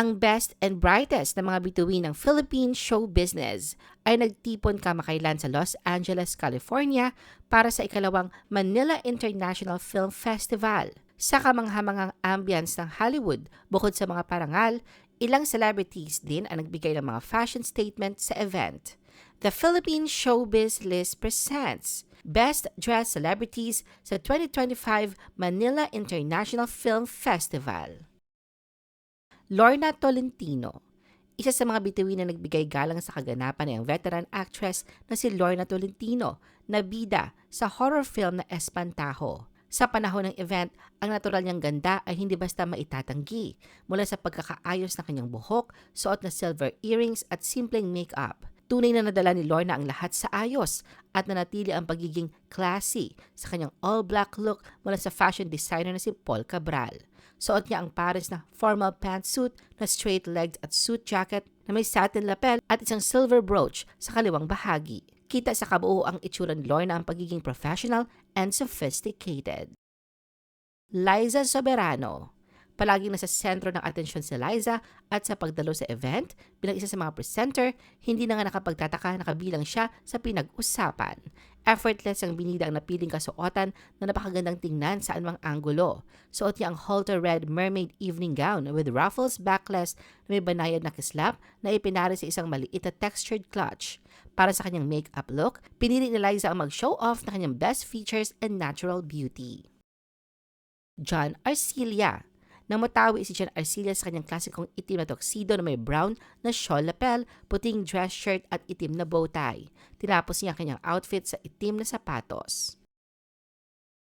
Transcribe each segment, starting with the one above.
Ang best and brightest na mga bituin ng Philippine show business ay nagtipon kamakailan sa Los Angeles, California para sa ikalawang Manila International Film Festival. Sa kamanghamangang ambience ng Hollywood, bukod sa mga parangal, ilang celebrities din ang nagbigay ng mga fashion statement sa event. The Philippine Showbiz List presents Best Dressed Celebrities sa 2025 Manila International Film Festival. Lorna Tolentino. Isa sa mga bituin na nagbigay galang sa kaganapan ay ang veteran actress na si Lorna Tolentino na bida sa horror film na Espantajo. Sa panahon ng event, ang natural niyang ganda ay hindi basta maitatanggi mula sa pagkakaayos ng kanyang buhok, suot na silver earrings at simpleng makeup. Tunay na nadala ni Lorna ang lahat sa ayos at nanatili ang pagiging classy sa kanyang all-black look mula sa fashion designer na si Paul Cabral. Suot niya ang pares na formal pantsuit na straight-legged at suit jacket na may satin lapel at isang silver brooch sa kaliwang bahagi. Kita sa kabuo ang itsura ni Lorna ang pagiging professional and sophisticated. Liza Soberano Palaging nasa sentro ng atensyon si Liza at sa pagdalo sa event, bilang isa sa mga presenter, hindi na nga nakapagtataka na kabilang siya sa pinag-usapan. Effortless ang binida ang napiling kasuotan na napakagandang tingnan sa anumang anggulo. Suot niya ang halter red mermaid evening gown with ruffles backless na may banayad na kislap na ipinari sa isang maliit na textured clutch. Para sa kanyang makeup look, pinili ni Liza ang mag-show off na kanyang best features and natural beauty. John Arcilia nang matawi si John Arcilia sa kanyang klasikong itim na tuxedo na may brown na shawl lapel, puting dress shirt at itim na bow tie. Tinapos niya ang kanyang outfit sa itim na sapatos.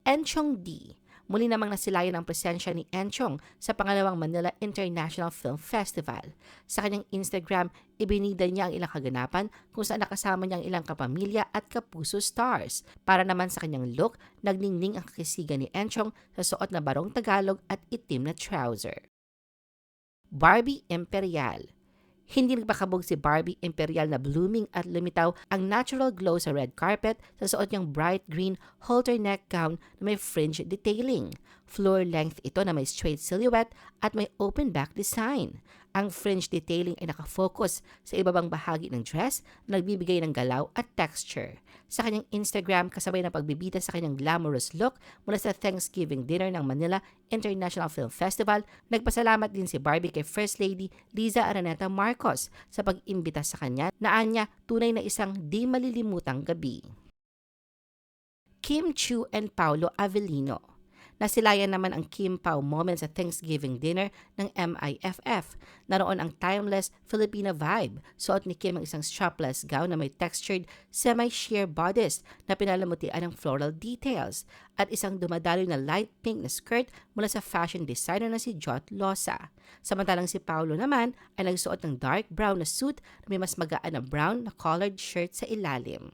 Enchong D Muli namang nasilayan ang presensya ni Enchong sa pangalawang Manila International Film Festival. Sa kanyang Instagram, ibinida niya ang ilang kaganapan kung saan nakasama niya ang ilang kapamilya at kapuso stars. Para naman sa kanyang look, nagningning ang kakisigan ni Enchong sa suot na barong Tagalog at itim na trouser. Barbie Imperial hindi nagpakabog si Barbie Imperial na blooming at lumitaw ang natural glow sa red carpet sa suot niyang bright green halter neck gown na may fringe detailing. Floor length ito na may straight silhouette at may open back design. Ang fringe detailing ay nakafocus sa ibabang bahagi ng dress na nagbibigay ng galaw at texture. Sa kanyang Instagram, kasabay ng pagbibita sa kanyang glamorous look mula sa Thanksgiving dinner ng Manila International Film Festival, nagpasalamat din si Barbie kay First Lady Liza Araneta Marcos sa pag-imbita sa kanya na anya tunay na isang di malilimutang gabi. Kim Chu and Paulo Avellino Nasilayan naman ang Kim Pao moment sa Thanksgiving dinner ng MIFF. Naroon ang timeless Filipina vibe. Suot ni Kim ang isang strapless gown na may textured semi-sheer bodice na pinalamutian ng floral details at isang dumadaloy na light pink na skirt mula sa fashion designer na si Jot Losa. Samantalang si Paulo naman ay nagsuot ng dark brown na suit na may mas magaan na brown na collared shirt sa ilalim.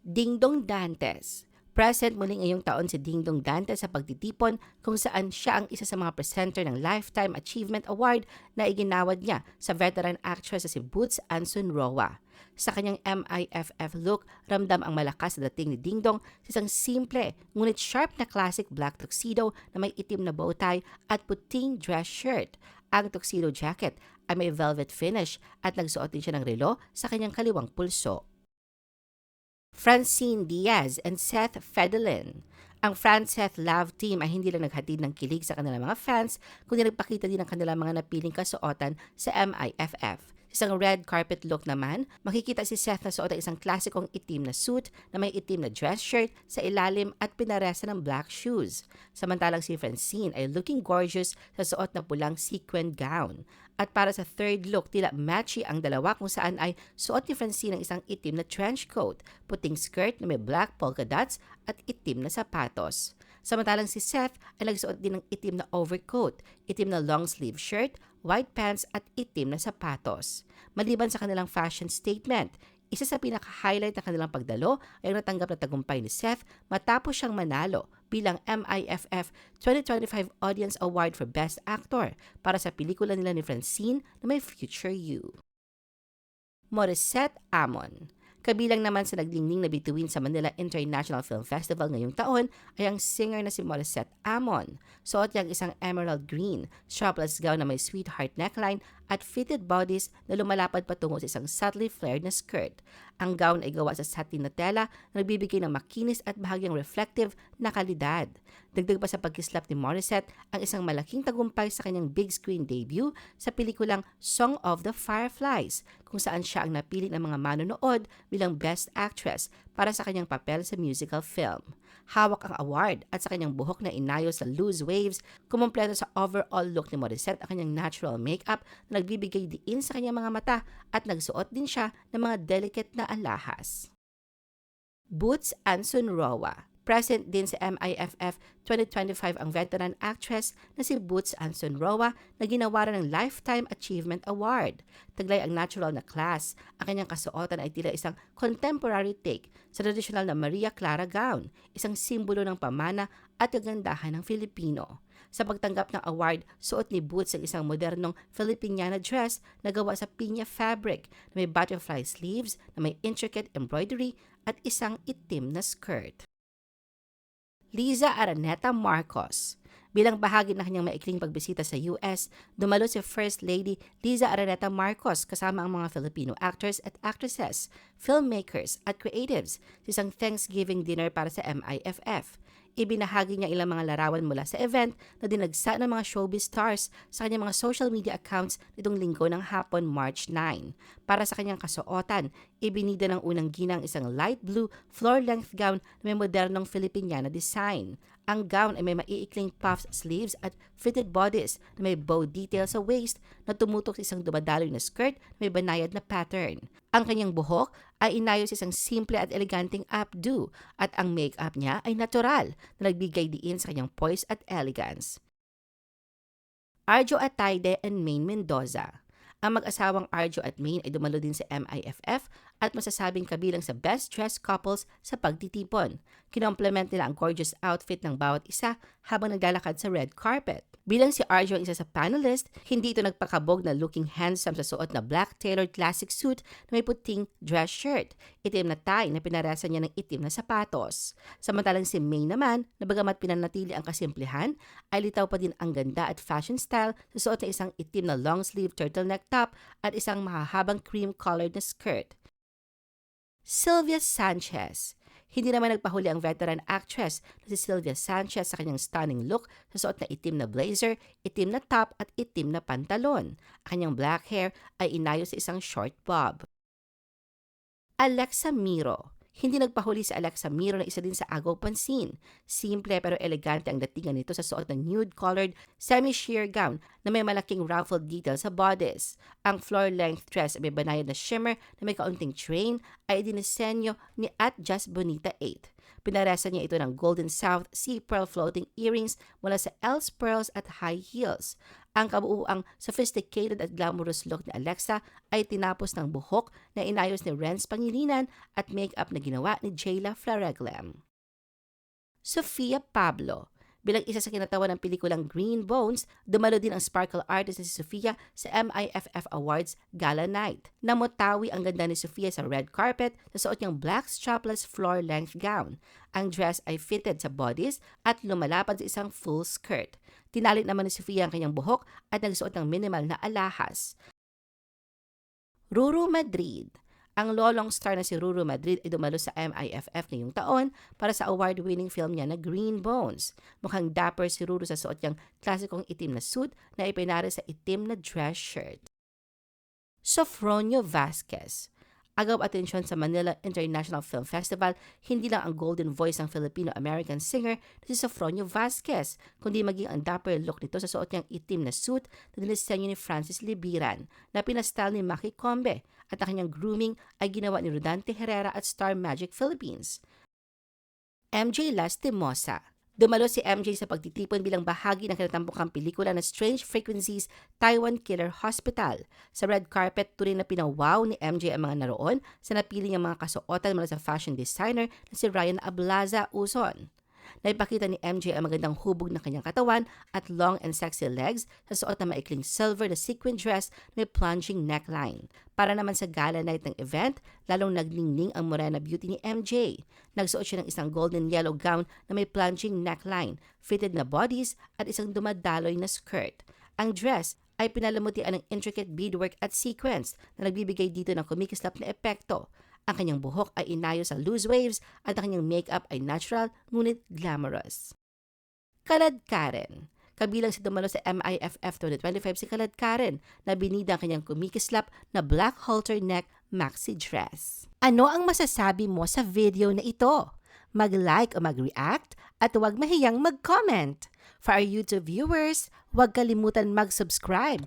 Dingdong Dantes Present muli ngayong taon si Dingdong Dante sa pagtitipon kung saan siya ang isa sa mga presenter ng Lifetime Achievement Award na iginawad niya sa veteran actress si Boots Anson Roa. Sa kanyang MIFF look, ramdam ang malakas na dating ni Dingdong sa isang simple ngunit sharp na classic black tuxedo na may itim na bow tie at puting dress shirt. Ang tuxedo jacket ay may velvet finish at nagsuot din siya ng relo sa kanyang kaliwang pulso. Francine Diaz and Seth Fedelin. Ang France-Seth Love Team ay hindi lang naghatid ng kilig sa kanilang mga fans, kundi nagpakita din ng kanilang mga napiling kasuotan sa MIFF. Isang red carpet look naman, makikita si Seth na suot ang isang klasikong itim na suit na may itim na dress shirt sa ilalim at pinaresa ng black shoes. Samantalang si Francine ay looking gorgeous sa suot na pulang sequin gown. At para sa third look, tila matchy ang dalawa kung saan ay suot ni Francine ang isang itim na trench coat, puting skirt na may black polka dots at itim na sapatos. Samantalang si Seth ay nagsuot din ng itim na overcoat, itim na long sleeve shirt, white pants at itim na sapatos. Maliban sa kanilang fashion statement, isa sa pinaka-highlight ng kanilang pagdalo ay ang natanggap na tagumpay ni Seth matapos siyang manalo bilang MIFF 2025 Audience Award for Best Actor para sa pelikula nila ni Francine na may Future You. Morissette Amon Kabilang naman sa naglingning na bituin sa Manila International Film Festival ngayong taon ay ang singer na si Morissette Amon. Suot niya ang isang emerald green, strapless gown na may sweetheart neckline at fitted bodies na lumalapad patungo sa isang subtly flared na skirt. Ang gown ay gawa sa satin na tela na nagbibigay ng makinis at bahagyang reflective na kalidad. Dagdag pa sa pagkislap ni Morissette ang isang malaking tagumpay sa kanyang big screen debut sa pelikulang Song of the Fireflies, kung saan siya ang napili ng mga manonood bilang Best Actress para sa kanyang papel sa musical film. Hawak ang award at sa kanyang buhok na inayos sa loose waves, kumumpleto sa overall look ni Morissette ang kanyang natural makeup na nagbibigay diin sa kanyang mga mata at nagsuot din siya ng mga delicate na alahas. Boots Anson Roa Present din sa MIFF 2025 ang veteran actress na si Boots Anson Roa na ginawaran ng Lifetime Achievement Award. Taglay ang natural na class. Ang kanyang kasuotan ay tila isang contemporary take sa traditional na Maria Clara gown, isang simbolo ng pamana at kagandahan ng Filipino. Sa pagtanggap ng award, suot ni Boots ang isang modernong Filipiniana dress na gawa sa pinya fabric na may butterfly sleeves na may intricate embroidery at isang itim na skirt. Liza Araneta Marcos. Bilang bahagi ng kanyang maikling pagbisita sa US, dumalo si First Lady Liza Araneta Marcos kasama ang mga Filipino actors at actresses, filmmakers at creatives sa isang Thanksgiving dinner para sa MIFF. Ibinahagi niya ilang mga larawan mula sa event na dinagsa ng mga showbiz stars sa kanyang mga social media accounts nitong linggo ng hapon March 9. Para sa kanyang kasuotan, ibinida ng unang ginang isang light blue floor-length gown na may modernong Filipiniana design. Ang gown ay may maiikling puffed sleeves at fitted bodice na may bow detail sa waist na tumutok sa isang dumadaloy na skirt na may banayad na pattern. Ang kanyang buhok ay inayos isang simple at eleganteng updo at ang makeup niya ay natural na nagbigay diin sa kanyang poise at elegance. Arjo Atayde and Maine Mendoza ang mag-asawang Arjo at Maine ay dumalo din sa MIFF at masasabing kabilang sa best dressed couples sa pagtitipon. Kinomplement nila ang gorgeous outfit ng bawat isa habang naglalakad sa red carpet. Bilang si Arjo ang isa sa panelist, hindi ito nagpakabog na looking handsome sa suot na black tailored classic suit na may puting dress shirt, itim na tie na pinarasan niya ng itim na sapatos. Samantalang si May naman, na bagamat pinanatili ang kasimplihan, ay litaw pa din ang ganda at fashion style sa suot na isang itim na long sleeve turtleneck top at isang mahahabang cream-colored na skirt. Sylvia Sanchez hindi naman nagpahuli ang veteran actress na si Sylvia Sanchez sa kanyang stunning look sa suot na itim na blazer, itim na top at itim na pantalon. Ang kanyang black hair ay inayos sa isang short bob. Alexa Miro hindi nagpahuli si Alexa Miro na isa din sa agaw pansin. Simple pero elegante ang datingan nito sa suot ng nude-colored semi-sheer gown na may malaking ruffled detail sa bodice. Ang floor-length dress ay may banayad na shimmer na may kaunting train ay dinisenyo ni at Just Bonita 8. Pinaresa niya ito ng Golden South Sea Pearl floating earrings mula sa Else Pearls at high heels. Ang kabuuang sophisticated at glamorous look ni Alexa ay tinapos ng buhok na inayos ni Renz Pangilinan at makeup na ginawa ni Jayla Flareglem. Sofia Pablo Bilang isa sa kinatawan ng pelikulang Green Bones, dumalo din ang sparkle artist na si Sofia sa MIFF Awards Gala Night. Namutawi ang ganda ni Sofia sa red carpet sa suot niyang black strapless floor-length gown. Ang dress ay fitted sa bodies at lumalapad sa isang full skirt. Tinalit naman ni Sofia ang kanyang buhok at nagsuot ng minimal na alahas. Ruru Madrid ang lolong star na si Ruru Madrid ay dumalo sa MIFF ngayong taon para sa award-winning film niya na Green Bones. Mukhang dapper si Ruru sa suot niyang klasikong itim na suit na ipinari sa itim na dress shirt. Sofronio Vasquez agaw atensyon sa Manila International Film Festival, hindi lang ang golden voice ng Filipino-American singer na si Sofronio Vasquez, kundi maging ang dapper look nito sa suot niyang itim na suit na dinisenyo ni Francis Libiran na pinastyle ni Maki Combe at ang kanyang grooming ay ginawa ni Rodante Herrera at Star Magic Philippines. MJ Lastimosa Dumalo si MJ sa pagtitipon bilang bahagi ng kinatampukang pelikula na Strange Frequencies Taiwan Killer Hospital. Sa red carpet, tuloy na pinawaw ni MJ ang mga naroon sa napili niyang mga kasuotan mula sa fashion designer na si Ryan Ablaza Uson. Naipakita ni MJ ang magandang hubog ng kanyang katawan at long and sexy legs sa suot na maikling silver na sequin dress na may plunging neckline. Para naman sa gala night ng event, lalong nagningning ang morena beauty ni MJ. Nagsuot siya ng isang golden yellow gown na may plunging neckline, fitted na bodies at isang dumadaloy na skirt. Ang dress ay pinalamutian ng intricate beadwork at sequence na nagbibigay dito ng kumikislap na epekto. Ang kanyang buhok ay inayo sa loose waves at ang kanyang makeup ay natural ngunit glamorous. Kalad Karen Kabilang sa dumalo sa MIFF 2025 si Kalad Karen na binida ang kanyang kumikislap na black halter neck maxi dress. Ano ang masasabi mo sa video na ito? Mag-like o mag-react at huwag mahiyang mag-comment. For our YouTube viewers, huwag kalimutan mag-subscribe